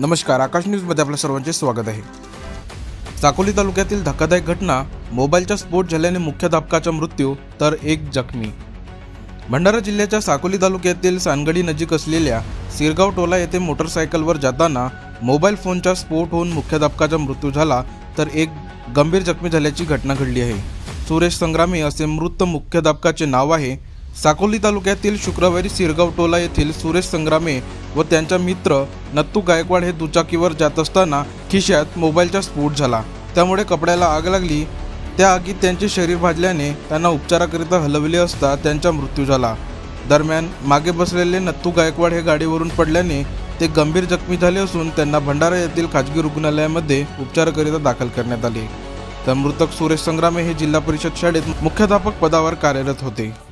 नमस्कार आकाश न्यूजमध्ये आपल्या सर्वांचे स्वागत आहे. साकोली तालुक्यातील धक्कादायक घटना मोबाईलचा स्फोट झाल्याने मुख्याध्यापकाचा मृत्यू तर एक जखमी. भंडारा जिल्ह्याच्या साकोली तालुक्यातील सानगडी नजीक असलेल्या सिरगाव टोला येथे मोटरसायकलवर जाताना मोबाईल फोनचा स्फोट होऊन मुख्याध्यापकाचा मृत्यू झाला तर एक गंभीर जखमी झाल्याची घटना घडली आहे. सुरेश संग्रामी असे मृत मुख्याध्यापकाचे नाव आहे. साकोली तालुक्यातील शुक्रवारी सिरगाव टोला येथील सुरेश संग्रामे व त्यांचा मित्र नत्तू गायकवाड हे दुचाकीवर जात असताना खिशात मोबाईलचा स्फोट झाला. त्यामुळे कपड्याला आग लागली. त्या आगीत त्यांचे शरीर भाजल्याने त्यांना उपचाराकरिता हलविले असता त्यांचा मृत्यू झाला. दरम्यान मागे बसलेले नत्तू गायकवाड हे गाडीवरून पडल्याने ते गंभीर जखमी झाले असून त्यांना भंडारा येथील खाजगी रुग्णालयामध्ये उपचाराकरिता दाखल करण्यात आले. तर मृतक सुरेश संग्रामे हे जिल्हा परिषद शाळेत मुख्याध्यापक पदावर कार्यरत होते.